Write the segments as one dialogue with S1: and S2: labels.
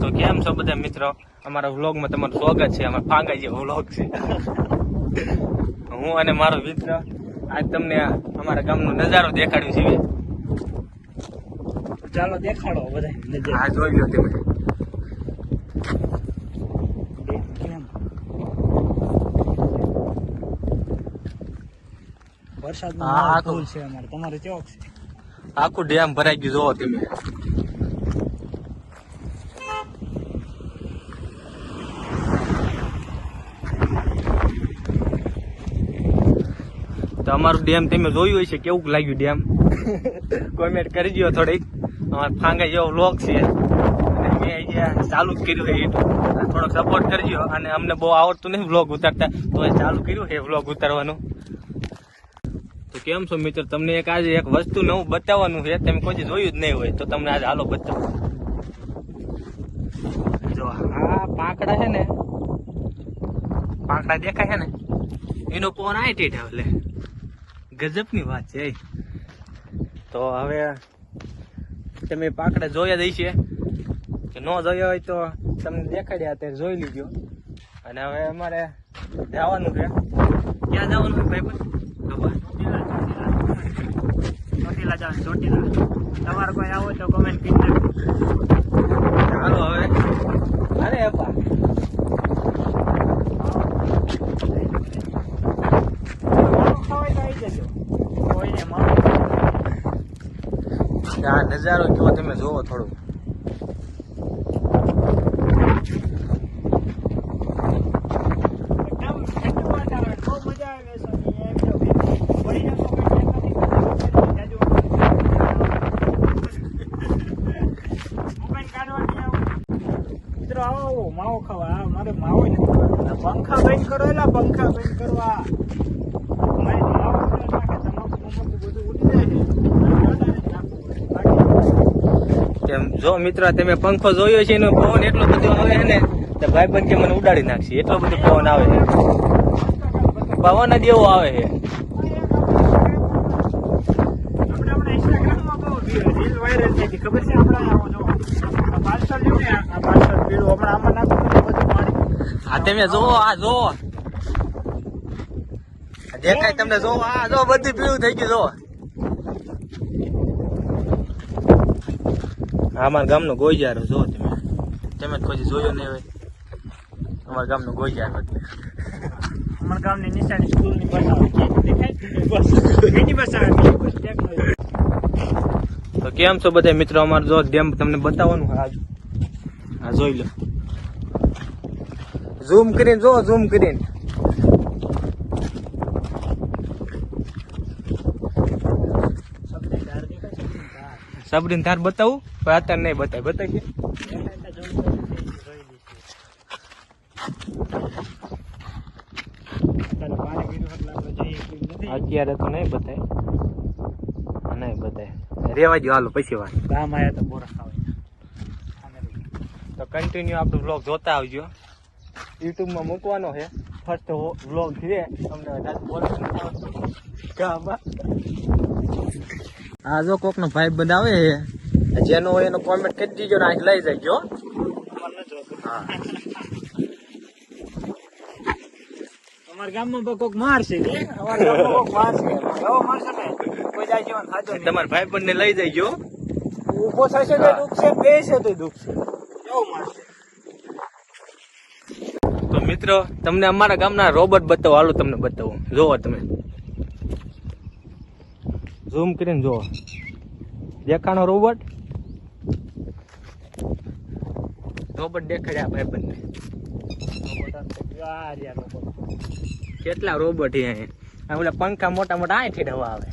S1: તો કેમ છો બધા મિત્રો? અમારા વ્લોગમાં તમારું સ્વાગત છે. અમારા ફાંગા જેવો વ્લોગ છે. હું અને મારો મિત્ર આજ તમને અમારા ગામનો નજારો દેખાડ્યું છે.
S2: ચાલો દેખાડો બધા
S1: આ જોઈ લો તમે.
S2: વરસાદ
S1: હા,
S2: છે અમારે. તમારે કેવો છે?
S1: આખું ડેમ ભરાઈ ગયું જોવો તમે. તો અમારું ડેમ તમે જોયું હોય છે કેવું લાગ્યું ડેમ? કોમેન્ટ કરી દો થોડીક. અમારા ફાંગા જેવો વ્લોગ છે. અને મેં અહીંયા ચાલુ જ કર્યું છે. થોડોક સપોર્ટ કરજો અને અમને બહુ આવડતું નહીં વ્લોગ ઉતારતા. તો ચાલુ કર્યું છે વ્લોગ ઉતારવાનું. તો કેમ છો મિત્ર? તમને એક આજે એક વસ્તુ નવું બતાવવાનું છે. તમે કોઈ જોયું જ નહીં હોય તો તમને આજે હાલો બતાવો. જો આ પાંકડા છે ને પાંકડા દેખાય છે ને? એનો ફોન આ ટેટ આવે ગજબની વાત છે તો હવે તમે પાકડા જોયા દઈ છે કે ન જોયા હોય તો તમને દેખાડ્યા અત્યારે જોઈ લીધો. અને હવે અમારે જવાનું છે. ક્યાં જવાનું છે ભાઈ પણ
S2: ચોટીલા જવાનું, ચોટીલા. તમારે કોઈ આવો તો કોમેન્ટ કરી નાખો
S1: ચાલો હવે અરે અપા
S2: માવો ખાવાય તો આવી જજો કોઈને
S1: આ નજારો કેવો તમે જોવો થોડું
S2: માવો ખાવા મારે માવો નથી પંખા બંધ કરો એલા પંખા બંધ કરવા મારે માવો અંદર નાખે તમાકુ બમાકુ બધું ઉડી જાય છે વધારે જ
S1: જો મિત્ર, તમે પંખો જોયો છે, એનો પવન એટલો બધો આવે છે ને, તો ભાઈબંધ કે મને ઉડાડી નાખશે. એટલો બધો પવન આવે છે. પવન જ એવો આવે છે.
S2: જો જો આ
S1: તમે જોવો આ જોવો દેખાય, તમને જોવો આ જો બધું પીળું થઈ ગયું આ અમારા ગામનો ગોજારો જો તમે. તમે કોઈ જોયો નહીં હોય અમારા ગામનો ગોઈજારો એટલે
S2: અમારા ગામની નિશાની સ્કૂલની બસ આવે
S1: તો કેમ છો બધા મિત્રો? અમારો જો ડેમ તમને બતાવવાનું આજ. હા જોઈ લો. ઝૂમ કરીને જો ઝૂમ કરીને
S2: સબને ધાર દેખાય છે ધાર
S1: સબરીન ધાર બતાવું પણ અત્યારે નહીં બતાવી
S2: બતાવી. અત્યારે
S1: તો નહીં બતાય. નહીં બતાય. રેવા દો હાલો પછી વાત.
S2: ગામ આયા તો બોરા ખાવાય.
S1: તો કન્ટિન્યુ આપણો વ્લોગ જોતા આવજો. યુટ્યુબમાં મૂકવાનો છે. ફર્સ્ટ વ્લોગ છે. તમને. ગામમાં. આ જો કોકનો ભાઈ બંધ આવે છે જેનો હોય એનો કોમેન્ટ કરી દીજો ને આજ લઈ જજો
S2: અમારે
S1: હા.
S2: અમારા ગામમાં પણ કોક મારશે અમારા ગામમાં કોક મારશે એવો મારશે ને. કોઈ જાય જીવન થાજો
S1: તમારા ભાઈ બંને લઈ જજો.
S2: ઊભો થશે તો દુખશે બેસે તો દુખશે એવો મારશે
S1: તો મિત્રો તમને અમારા ગામના રોબોટ બતાવો. હાલો તમને બતાવો. જોવો તમે. ઝૂમ કરીને જોવો દેખાણો રોબોટ? રોબોટ દેખાડ્યા ભાઈ બંને. કેટલા રોબોટ આ ઓલા પંખા મોટા મોટા અહીંથી હવા આવે.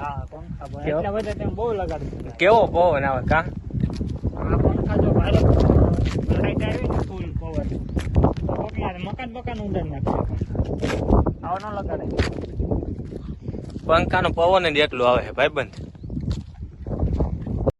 S2: હા, પંખા
S1: કેવો?
S2: બધા બહુ લગાડી
S1: કેવો પવન આવે કા?
S2: આ પંખા જો ભારે લાઈટ આવી ને ફૂલ પવન તો કોકના મકાન ઉંદર નાખે. આવો ન લગાડે.
S1: પંખાનો પવન જ એટલું આવે છે ભાઈ બંધ